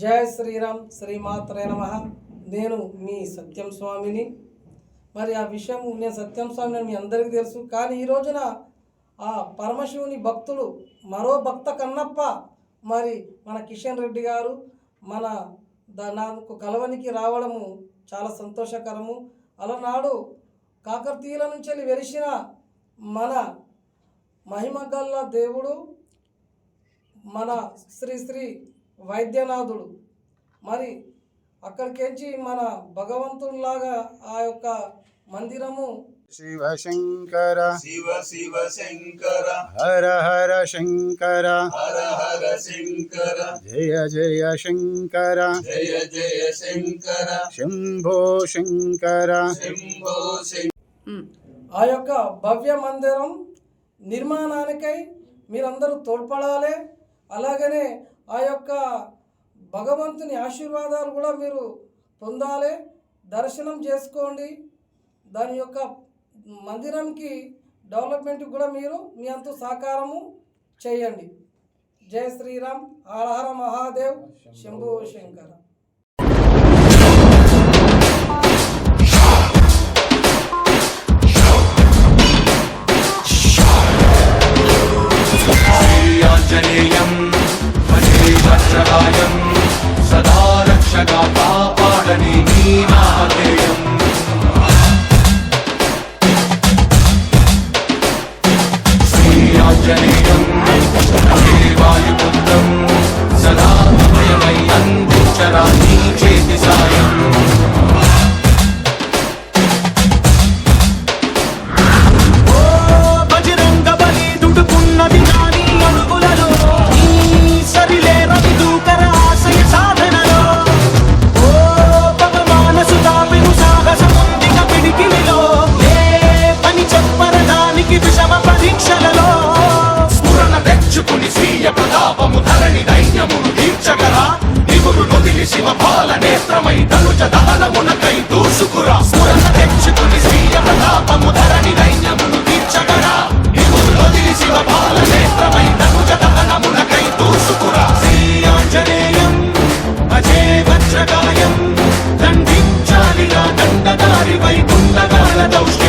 జయ శ్రీరామ్ శ్రీమాత్రే నమ. నేను మీ సత్యం స్వామిని. మరి ఆ విషయం నేను సత్యం స్వామిని మీ అందరికీ తెలుసు. కానీ ఈ రోజున ఆ పరమశివుని భక్తులు మరో భక్త కన్నప్ప మరి మన కిషన్ రెడ్డి గారు మన నాకు కలవనికి రావడము చాలా సంతోషకరము. అలనాడు కాకతీయుల నుంచి వెళ్ళి వెలిసిన మన మహిమగల్ల దేవుడు మన శ్రీ శ్రీ వైద్యనాథుడు. మరి అక్కడికించి మన భగవంతుడిలాగా ఆ యొక్క మందిరము? శివ శంకర. శివ శివ శంకర. హర హర శంకర. హర హర శంకర. జయ జయ శంకర. జయ జయ శంకర. శంభో శంకర. శంభో ఆ యొక్క భవ్య మందిరం నిర్మాణానికై మీరందరూ తోడ్పడాలి. అలాగనే ఆ యొక్క భగవంతుని ఆశీర్వాదాలు కూడా మీరు పొందాలి. దర్శనం చేసుకోండి. దాని యొక్క మందిరంకి డెవలప్మెంట్కి కూడా మీరు మీ అంత సహకారము చేయండి. జయ శ్రీరామ్. హర మహాదేవ్. శంభు శంకర. శ్రీ ఆంజనేయం శ్రీ వాయుపుత్రం సూర్య ప్రతాపము ధరణి దైన్యమును దీర్చగరా నిగురు నొదిలి శివ బాల నేత్రమై తనుజ దహనమునకై దూసుకురా. స్ఫురణ తెచ్చుకుని సూర్య ప్రతాపము ధరణి దైన్యమును దీర్చగరా నిగురు నొదిలి శివ బాల నేత్రమై తనుజ దహనమునకై దూసుకురా. శ్రీయాంజనేయం అజయ వజ్రకాయం దండించాలిగా దండదారిపై గుండగాల దౌష్టి